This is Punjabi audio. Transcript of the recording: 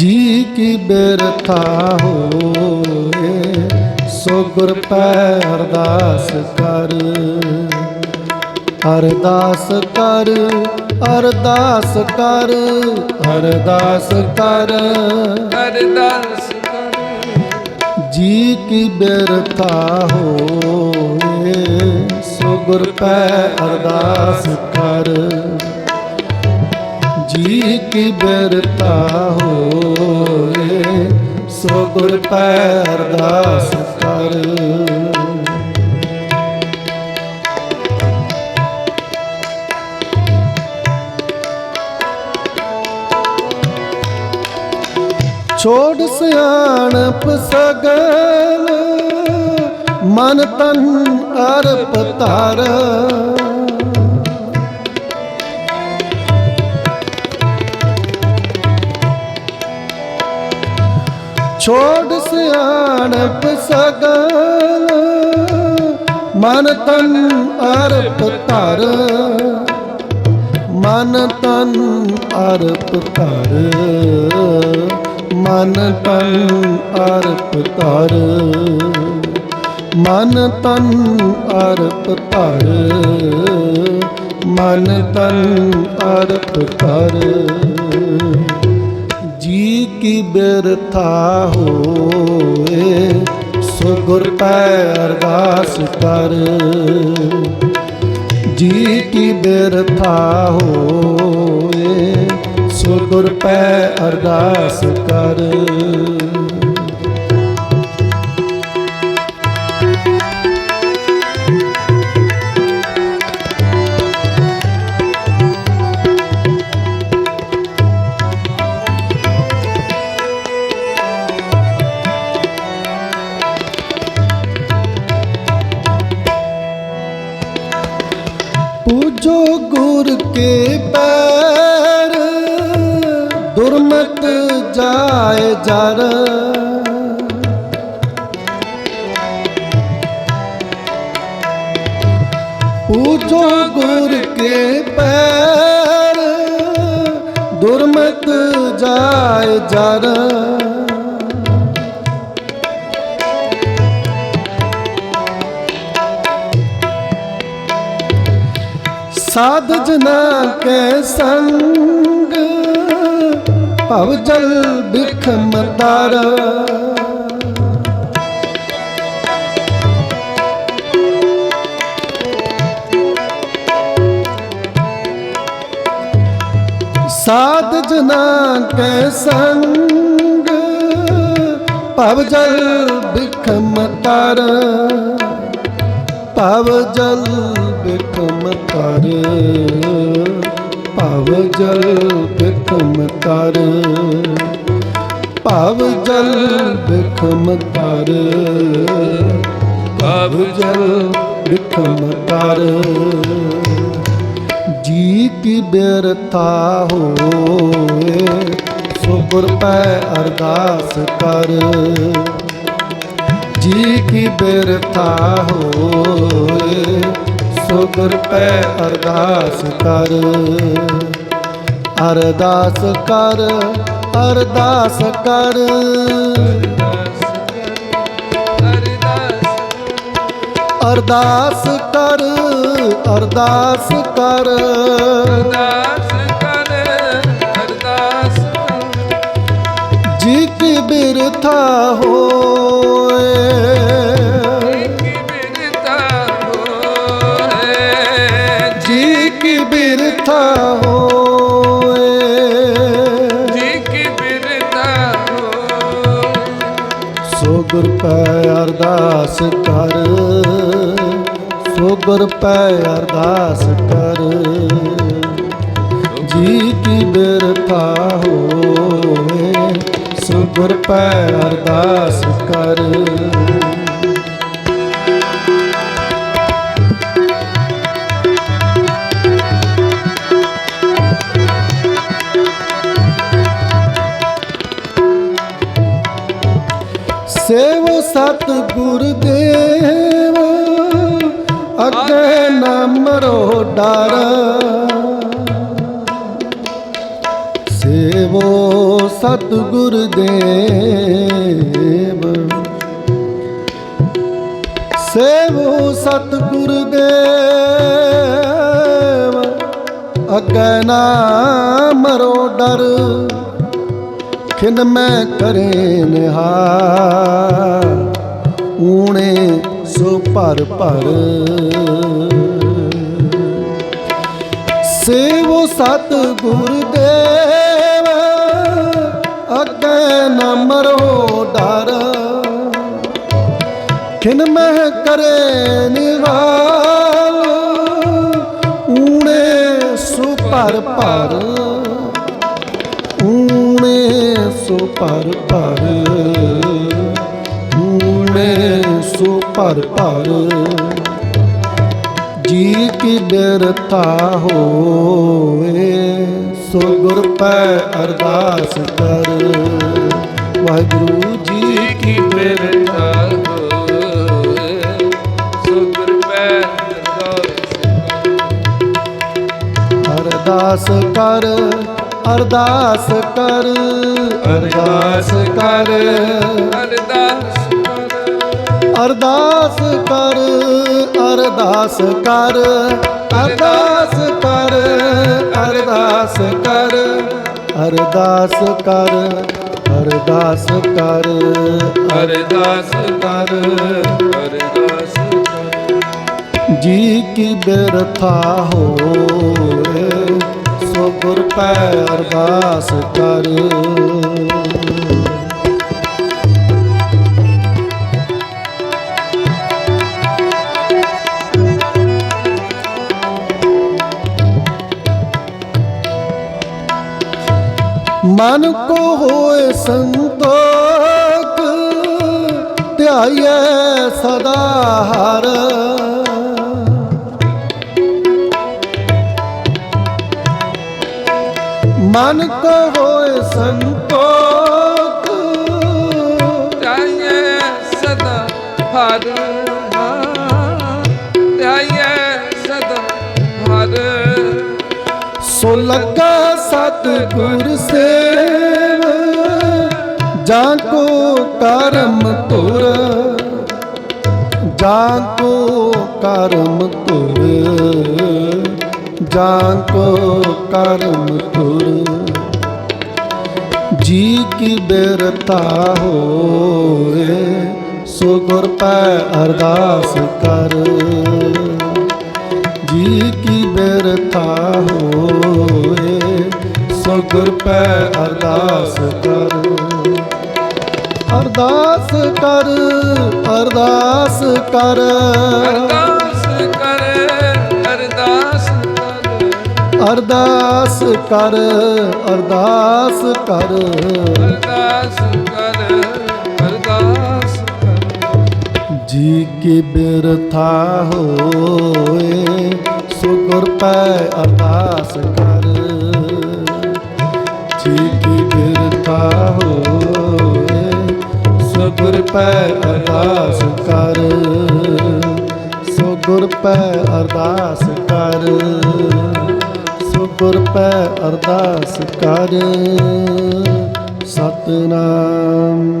ਜੀ ਕੀ ਬਿਰਥਾ ਹੋਏ ਸੋ ਗੁਰ ਪੈ ਅਰਦਾਸ ਕਰ। ਅਰਦਾਸ ਕਰ ਅਰਦਾਸ ਕਰ ਅਰਦਾਸ ਕਰ। ਅਰਦਾਸ ਕਰ ਜੀ ਕੀ ਬਿਰਥਾ ਹੋਏ ਸੋ ਗੁਰ ਪੈ ਅਰਦਾਸ ਕਰ। ਜੀ ਕੀ ਬਿਰਥਾ ਹੋਏ, ਸੋ ਗੁਰ ਪੈ ਅਰਦਾਸ ਕਰ। ਛੋੜ ਸਿਆਣਪ ਸਗਲ, ਮਨ ਤਨ ਅਰਪ ਧਰ। ਛੋੜ ਸਿਆਣਪ ਸਗਲ, ਮਨ ਤਨ ਅਰਪ ਧਰ। ਮਨ ਤਨ ਅਰਪ ਧਰ, ਮਨ ਤਨ ਅਰਪ ਧਰ। ਮਨ ਤਨ ਅਰਪ ਧਰ, ਮਨ ਤਨ ਅਰਪ ਧਰ। ਕੀ ਬਿਰਥਾ ਹੋਏ ਸੋ ਗੁਰ ਪੈ ਅਰਦਾਸ ਕਰ। ਜੀ ਕੀ ਬਿਰਥਾ ਹੋਏ ਸੋ ਗੁਰ ਪੈ ਅਰਦਾਸ ਕਰ। ਜਾਏ ਜਰ। ਪੂਜੋ ਗੁਰ ਕੇ ਪੈਰ ਦੁਰਮਤ ਜਾਏ ਜਰ। ਸਾਧ ਜਨਾ ਕੈ ਸੰਗ ਭਵ ਜਲ ਬਿਖਮ ਤਰ ਸਾਧ ਜਨਾ ਕੈ ਸੰਗ, ਭਵ ਜਲ ਬਿਖਮ ਤਰ ਭਵ ਜਲ ਬਿਕਮ ਕਰ ਭਵ ਜਲ ਬਿਕਮ ਕਰ। ਭਵ ਜਲ ਬਿਕਮ ਕਰ। ਭਵ ਜਲ ਬਿਕਮ ਕਰ। ਜੀ ਕੀ ਬਿਰਥਾ ਹੋਏ ਸੋ ਗੁਰ ਪੈ ਅਰਦਾਸ ਕਰ। ਜੀ ਕੀ ਬਿਰਥਾ ਹੋਏ ਸੋ ਗੁਰ ਪੈ ਅਰਦਾਸ ਕਰ। ਅਰਦਾਸ ਕਰ ਅਰਦਾਸ ਕਰ। ਅਰਦਾਸ ਕਰ ਅਰਦਾਸ ਕਰ। ਅਰਦਾਸ ਕਰ ਅਰਦਾਸ ਕਰ ਜੀ ਕੀ ਬਿਰਥਾ ਹੋਏ ਬਿਰਥਾ ਹੋਏ ਜੀ ਕੀ ਬਿਰਤਾ ਹੋਏ ਸੋ ਗੁਰ ਪੈ ਅਰਦਾਸ ਕਰ। ਸੋ ਗੁਰ ਪੈ ਅਰਦਾਸ ਕਰ। ਜੀ ਕੀ ਬਿਰਥਾ ਹੋਵੇ। ਸੋ ਗੁਰ ਪੈ ਅਰਦਾਸ ਕਰ। ਸਤ ਗੁਰ ਦੇਵ, ਅੱਗੇ ਨਾ ਮਰੋ ਡਰ। ਸੇਵ ਸੇਵੋ ਸਤਿਗੁਰ ਦੇਵ। ਸੇਵੋ ਸਤਿਗੁਰ ਦੇਵ, ਅੱਗੇ ਨਾ ਮਰੋ ਡਰ। ਖਿਨ ਮੈਂ ਕਰੇ ਨਿਹਾਰ, ਊਣੇ ਸੋ ਭਰ ਭਰ। ਸੇਵੋ ਸਤ ਗੁਰ ਦੇਵ, ਅੱਗੇ ਨ ਮਰੋ ਡਰ। ਖਿਨ ਮਹਿ ਕਰੇ ਨਿਵਾਲ ਊਣੇ ਸੋ ਭਰ ਭਰ। ਸੋ ਭਰ ਭਰ। ਊਣੇ ਸੋ ਭਰ ਭਰ। ਜੀ ਕੀ ਬਿਰਥਾ ਹੋਏ ਸੋ ਗੁਰ ਪੈ ਅਰਦਾਸ ਕਰ। ਵਾਹਿਗੁਰੂ ਜੀ ਕੀ ਬਿਰਤਾ ਹੋਏ ਸੋ ਗੁਰ ਪੈ ਅਰਦਾਸ ਅਰਦਾਸ ਕਰ ਅਰਦਾਸ ਕਰ ਅਰਦਾਸ ਕਰ। ਅਰਦਾਸ ਅਰਦਾਸ ਕਰ ਅਰਦਾਸ ਕਰ ਅਰਦਾਸ ਕਰ ਅਰਦਾਸ ਕਰ। ਅਰਦਾਸ ਕਰ ਅਰਦਾਸ ਕਰ ਅਰਦਾਸ ਕਰ। ਅਰਦਾਸ ਜੀ ਕੀ ਬਰਥਾ ਹੋਏ। ਗੁਰ ਪੈ ਅਰਦਾਸ ਕਰ। ਮਨ ਕੋ ਹੋਏ ਸੰਤੋਖ ਧਿਆਈਐ ਸਦਾ ਹਰ। ਮਨ ਕੋ ਹੋਏ ਸੰਤੋਖ। ਧਿਆਈਏ ਸਦਾ ਹਰ ਧਿਆਈਏ ਸਦਾ ਹਰ ਸੋ ਲੱਗਾ ਸਤ ਗੁਰ ਸੇਵ ਜਾਂ ਕੋ ਕਰਮ ਤੁਰ ਜਾਂ ਕੋ ਕਰਮ ਤੁਰ ਜਾਂ ਕੋ ਕਰਮ ਤੁਰ ਜੀ ਕੀ ਬਿਰਤਾ ਹੋਏ, ਸੋ ਗੁਰ ਪੈ ਅਰਦਾਸ ਕਰ। ਜੀ ਕੀ ਬਿਰਥਾ ਹੋਏ, ਸੋ ਗੁਰ ਪੈ ਅਰਦਾਸ ਕਰ। ਅਰਦਾਸ ਕਰ ਅਰਦਾਸ ਕਰ। ਅਰਦਾਸ ਕਰ ਅਰਦਾਸ ਕਰ। ਅਰਦਾਸ ਕਰ ਅਰਦਾਸ ਕਰ। ਜੀ ਕੀ ਬਿਰਥਾ ਹੋਏ ਸੋ ਗੁਰ ਪੈ ਅਰਦਾਸ ਕਰ। ਜੀ ਕੀ ਬਿਰਥਾ ਹੋਏ ਸੋ ਗੁਰ ਪੈ ਅਰਦਾਸ ਕਰ। ਸੋ ਗੁਰ ਪੈ ਅਰਦਾਸ ਕਰ। ਗੁਰ ਪੈ ਅਰਦਾਸ ਕਰ ਸਤਨਾਮ।